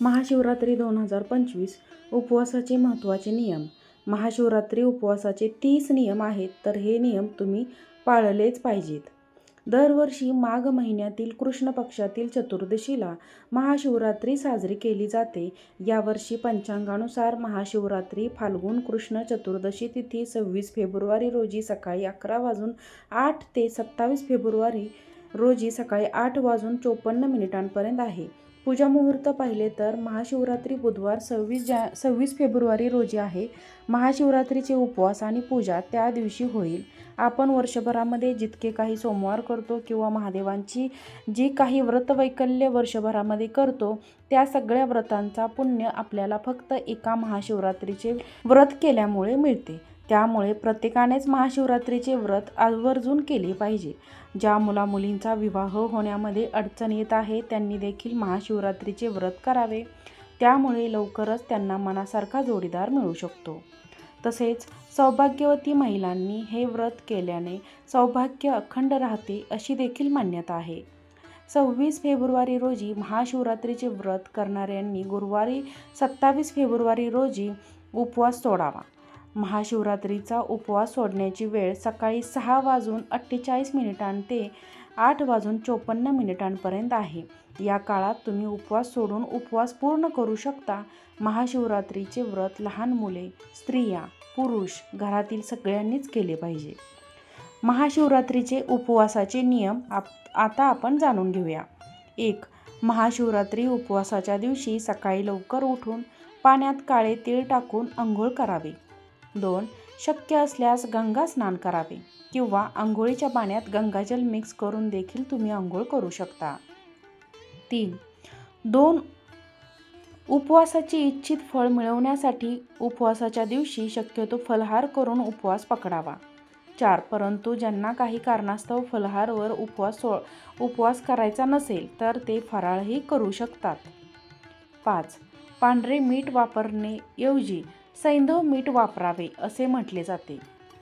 महाशिवरात्री दोन हजार पंचवीस उपवासाचे महत्त्वाचे नियम. महाशिवरात्री उपवासाचे तीस नियम आहेत तर हे नियम तुम्ही पाळलेच पाहिजेत. दरवर्षी माघ महिन्यातील कृष्ण पक्षातील चतुर्दशीला महाशिवरात्री साजरी केली जाते. यावर्षी पंचांगानुसार महाशिवरात्री फाल्गुन कृष्ण चतुर्दशी तिथी सव्वीस फेब्रुवारी रोजी सकाळी अकरा वाजून आठ ते सत्तावीस फेब्रुवारी रोजी सकाळी आठ वाजून चोपन्न मिनिटांपर्यंत आहे. पूजा मुहूर्त पाहिले तर महाशिवरात्री बुधवार सव्वीस जा सव्वीस फेब्रुवारी रोजी आहे. महाशिवरात्रीचे उपवास आणि पूजा त्या दिवशी होईल. आपण वर्षभरामध्ये जितके काही सोमवार करतो किंवा महादेवांची जी काही व्रतवैकल्य वर्षभरामध्ये करतो त्या सगळ्या व्रतांचा पुण्य आपल्याला फक्त एका महाशिवरात्रीचे व्रत केल्यामुळे मिळते. त्यामुळे प्रत्येकानेच महाशिवरात्रीचे व्रत आवर्जून केले पाहिजे. ज्या मुलामुलींचा विवाह होण्यामध्ये अडचण येत आहे त्यांनी देखील महाशिवरात्रीचे व्रत करावे. त्यामुळे लवकरच त्यांना मनासारखा जोडीदार मिळू शकतो. तसेच सौभाग्यवती महिलांनी हे व्रत केल्याने सौभाग्य अखंड राहते अशी देखील मान्यता आहे. सव्वीस फेब्रुवारी रोजी महाशिवरात्रीचे व्रत करणाऱ्यांनी गुरुवारी सत्तावीस फेब्रुवारी रोजी उपवास सोडावा. महाशिवरात्रीचा उपवास सोडण्याची वेळ सकाळी सहा वाजून अठ्ठेचाळीस मिनिटां ते आठ वाजून चोपन्न मिनिटांपर्यंत आहे. या काळात तुम्ही उपवास सोडून उपवास पूर्ण करू शकता. महाशिवरात्रीचे व्रत लहान मुले स्त्रिया पुरुष घरातील सगळ्यांनीच केले पाहिजे. महाशिवरात्रीचे उपवासाचे नियम आप आता आपण जाणून घेऊया. एक महाशिवरात्री उपवासाच्या दिवशी सकाळी लवकर उठून पाण्यात काळे तीळ टाकून आंघोळ करावे. दोन शक्य असल्यास गंगा स्नान करावे किंवा आंघोळीच्या पाण्यात गंगाजल मिक्स करून देखील तुम्ही आंघोळ करू शकता. तीन दोन उपवासाची इच्छित फळ मिळवण्यासाठी उपवासाच्या दिवशी शक्यतो फलहार करून उपवास पकडावा. चार परंतु ज्यांना काही कारणास्तव फलहारवर उपवास सो उपवास करायचा नसेल तर ते फराळही करू शकतात. पाच पांढरे मीठ वापरण्याऐवजी सैंधव मीठ वापरावे असे म्हटले जाते.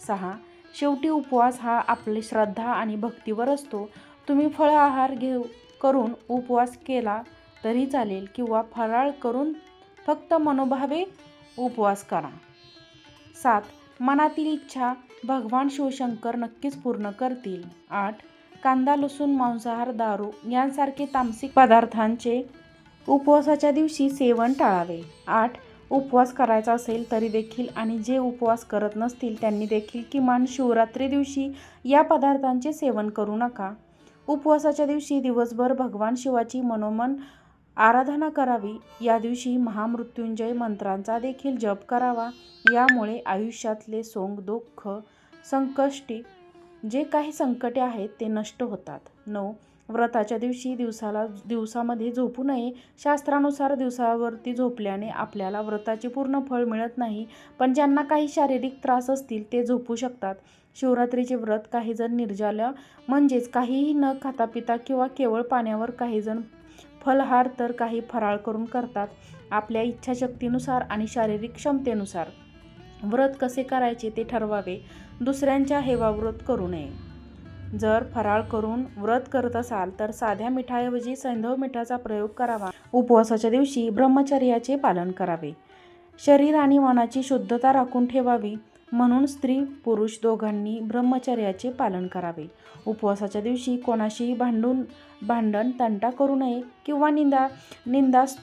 सहा. शेवटी उपवास हा आपली श्रद्धा आणि भक्तीवर असतो. तुम्ही फळ आहार घेऊ करून उपवास केला तरी चालेल किंवा फराळ करून फक्त मनोभावे उपवास करा. सात. मनातील इच्छा भगवान शिवशंकर नक्कीच पूर्ण करतील. आठ. कांदा लसूण मांसाहार दारू यांसारखे तामसिक पदार्थांचे उपवासाच्या दिवशी सेवन टाळावे. आठ. उपवास करायचा असेल तरी देखील आणि जे उपवास करत नसतील त्यांनी देखील किमान शिवरात्री दिवशी या पदार्थांचे सेवन करू नका. उपवासाच्या दिवशी दिवसभर भगवान शिवाची मनोमन आराधना करावी. या दिवशी महामृत्युंजय मंत्रांचा देखील जप करावा. यामुळे आयुष्यातले सोंग दुःख संकष्टी जे काही संकटे आहेत ते नष्ट होतात. नऊ व्रताच्या दिवशी दिवसाला दिवसामध्ये झोपू नये. शास्त्रानुसार दिवसावरती झोपल्याने आपल्याला व्रताचे पूर्ण फळ मिळत नाही पण ज्यांना काही शारीरिक त्रास असतील ते झोपू शकतात. शिवरात्रीचे व्रत काही जण म्हणजेच काहीही न खाता पिता किंवा केवळ पाण्यावर काही जण फलहार तर काही फराळ करून करतात आपल्या इच्छाशक्तीनुसार आणि शारीरिक क्षमतेनुसार. व्रत कसे करायचे ते ठरवावे. दुसऱ्यांच्या हेवाव्रत करू नये. जर फराळ करून व्रत करत असाल तर साध्या मिठाऐवजी सैंधव मिठाचा प्रयोग करावा. उपवासाच्या दिवशी ब्रह्मचर्याचे पालन करावे. शरीर आणि मनाची शुद्धता राखून ठेवावी. म्हणून स्त्री पुरुष दोघांनी ब्रह्मचर्याचे पालन करावे. उपवासाच्या दिवशी कोणाशीही भांडून भांडण तंटा करू नये किंवा निंदा निंदास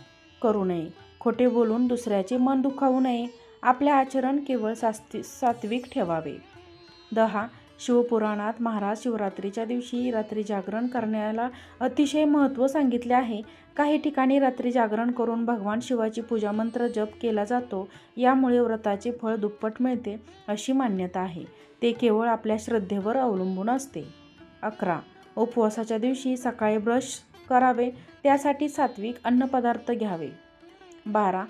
करू नये. खोटे बोलून दुसऱ्याचे मन दुखावू नये. आपले आचरण केवळ सास्ती सात्विक ठेवावे. दहा शिवपुराणात महाराज शिवरात्रीच्या दिवशी रात्री जागरण करण्याला अतिशय महत्त्व सांगितले आहे. काही ठिकाणी रात्री जागरण करून भगवान शिवाची पूजा मंत्र जप केला जातो. यामुळे व्रताचे फळ दुप्पट मिळते अशी मान्यता आहे. ते केवळ आपल्या श्रद्धेवर अवलंबून असते. अकरा. उपवासाच्या दिवशी सकाळी ब्रश करावे. त्यासाठी सात्विक अन्नपदार्थ घ्यावे. बारा.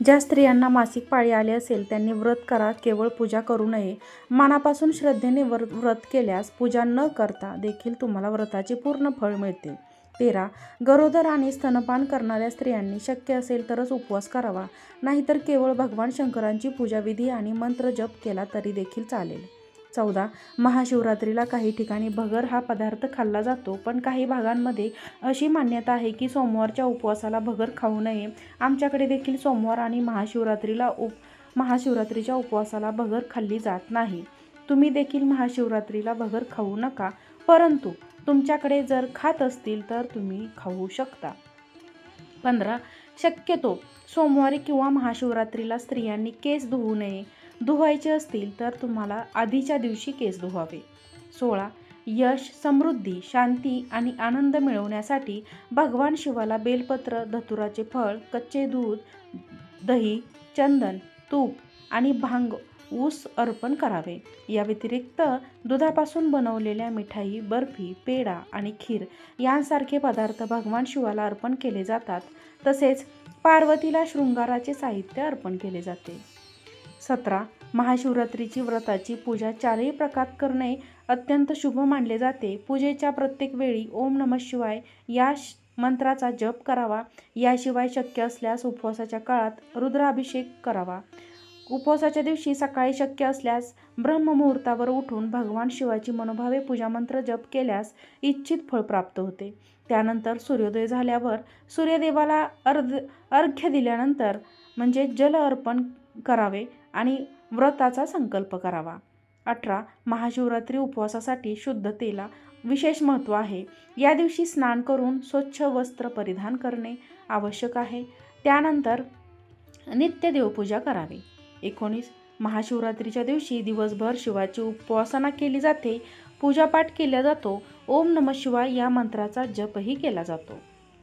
ज्या स्त्रियांना मासिक पाळी आले असेल त्यांनी व्रत करा केवळ पूजा करू नये. मनापासून श्रद्धेने व्र व्रत केल्यास पूजा न करता देखील तुम्हाला व्रताचे पूर्ण फळ मिळते. तेरा गरोदर आणि स्तनपान करणाऱ्या स्त्रियांनी शक्य असेल तरच उपवास करावा. नाहीतर केवळ भगवान शंकरांची पूजाविधी आणि मंत्र जप केला तरी देखील चालेल. चौदा. महाशिवरात्रीला काही ठिकाणी भगर हा पदार्थ खाल्ला जातो पण काही भागांमध्ये अशी मान्यता आहे की सोमवारच्या उपवासाला भगर खाऊ नये. आमच्याकडे देखील सोमवार आणि महाशिवरात्रीला उप महाशिवरात्रीच्या उपवासाला भगर खाल्ली जात नाही. तुम्ही देखील महाशिवरात्रीला भगर खाऊ नका परंतु तुमच्याकडे जर खात असतील तर तुम्ही खाऊ शकता. पंधरा. शक्यतो सोमवारी किंवा महाशिवरात्रीला स्त्रियांनी केस धुवू नये. धुवायचे असतील तर तुम्हाला आधीच्या दिवशी केस धुवावे. सोळा यश समृद्धी शांती आणि आनंद मिळवण्यासाठी भगवान शिवाला बेलपत्र धतुराचे फळ कच्चे दूध दही चंदन तूप आणि भांग ऊस अर्पण करावे. या व्यतिरिक्त दुधापासून बनवलेल्या मिठाई बर्फी पेढा आणि खीर यांसारखे पदार्थ भगवान शिवाला अर्पण केले जातात. तसेच पार्वतीला शृंगाराचे साहित्य अर्पण केले जाते. सतरा महाशिवरात्रीची व्रताची पूजा चारही प्रकारात करणे अत्यंत शुभ मानले जाते. पूजेच्या प्रत्येक वेळी ओम नमः शिवाय या मंत्राचा जप करावा. याशिवाय शक्य असल्यास उपवासाच्या काळात रुद्राभिषेक करावा. उपवासाच्या दिवशी सकाळी शक्य असल्यास ब्रह्ममुहूर्तावर उठून भगवान शिवाची मनोभावे पूजामंत्र जप केल्यास इच्छित फळ प्राप्त होते. त्यानंतर सूर्योदय झाल्यावर सूर्यदेवाला अर्ध अर्घ्य दिल्यानंतर म्हणजे जल अर्पण करावे. आणि व्रताचा संकल्प करावा. अठरा महाशिवरात्री उपवासासाठी शुद्धतेला विशेष महत्त्व आहे. या दिवशी स्नान करून स्वच्छ वस्त्र परिधान करणे आवश्यक आहे. त्यानंतर नित्य देवपूजा करावी. एकोणीस महाशिवरात्रीच्या दिवशी दिवसभर शिवाची उपासना केली जाते. पूजापाठ केला जातो. ओम नम शिवाय या मंत्राचा जपही केला जातो.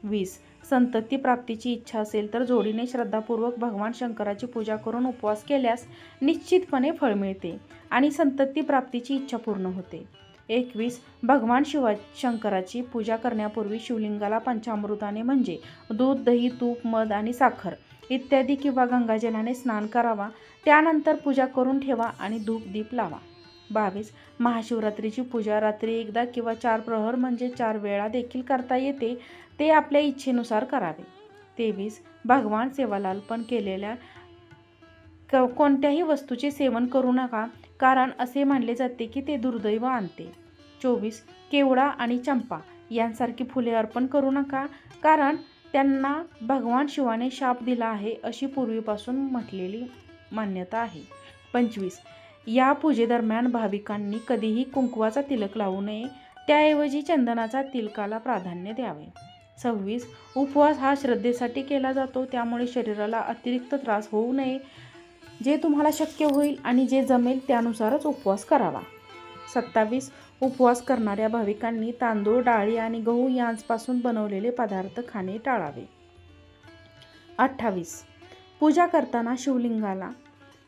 वीस. संतती प्राप्तीची इच्छा असेल तर जोडीने श्रद्धापूर्वक भगवान शंकराची पूजा करून उपवास केल्यास निश्चितपणे फळ मिळते आणि संतती प्राप्तीची इच्छा पूर्ण होते. एकवीस. भगवान शिवा शंकराची पूजा करण्यापूर्वी शिवलिंगाला पंचामृताने म्हणजे दूध दही तूप मध आणि साखर इत्यादी किंवा गंगाजलाने स्नान करावा. त्यानंतर पूजा करून ठेवा आणि धूप दीप लावा. बावीस. महाशिवरात्रीची पूजा रात्री एकदा किंवा चार प्रहर म्हणजे चार वेळा देखील करता येते ते आपल्या इच्छेनुसार करावे. तेवीस. भगवान सेवालाल पण केलेल्या क कोणत्याही वस्तूचे सेवन करू नका कारण असे मानले जाते की ते दुर्दैव आणते. चोवीस. केवडा आणि चंपा यांसारखी फुले अर्पण करू नका कारण त्यांना भगवान शिवाने शाप दिला आहे अशी पूर्वीपासून म्हटलेली मान्यता आहे. पंचवीस. या पूजेदरम्यान भाविकांनी कधीही कुंकवाचा तिलक लावू नये त्याऐवजी चंदनाचा तिलकाला प्राधान्य द्यावे. सव्वीस. उपवास हा श्रद्धेसाठी केला जातो त्यामुळे शरीराला अतिरिक्त त्रास होऊ नये. जे तुम्हाला शक्य होईल आणि जे जमेल त्यानुसारच उपवास करावा. सत्तावीस. उपवास करणाऱ्या भाविकांनी तांदूळ डाळी आणि गहू यांपासून बनवलेले पदार्थ खाणे टाळावे. अठ्ठावीस. पूजा करताना शिवलिंगाला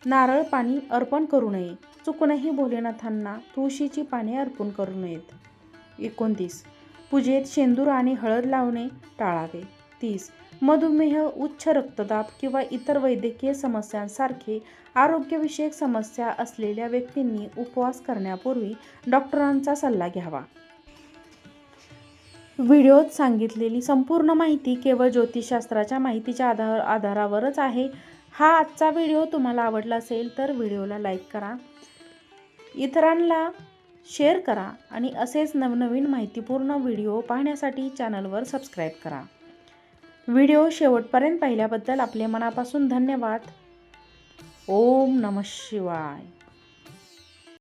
नारळ पाणी अर्पण करू नये. चुकूनही भोलेनाथांना तुळशीची पाने अर्पण करू नयेत. एकोणतीस. पूजेत शेंदूर आणि हळद लावणे टाळावे. तीस. मधुमेह उच्च रक्तदाब किंवा इतर वैद्यकीय समस्यांसारखे आरोग्यविषयक समस्या असलेल्या व्यक्तींनी उपवास करण्यापूर्वी डॉक्टरांचा सल्ला घ्यावा. व्हिडिओत सांगितलेली संपूर्ण माहिती केवळ ज्योतिषशास्त्राच्या माहितीच्या आधार आधारावरच आहे. हा आजचा व्हिडिओ तुम्हाला आवडला असेल तर व्हिडिओला लाईक करा इतरांना शेअर करा आणि असेच नवनवीन माहितीपूर्ण व्हिडिओ पाहण्यासाठी चॅनलवर सबस्क्राईब करा. व्हिडिओ शेवटपर्यंत पाहिल्याबद्दल आपले मनापासून धन्यवाद. ओम नम शिवाय.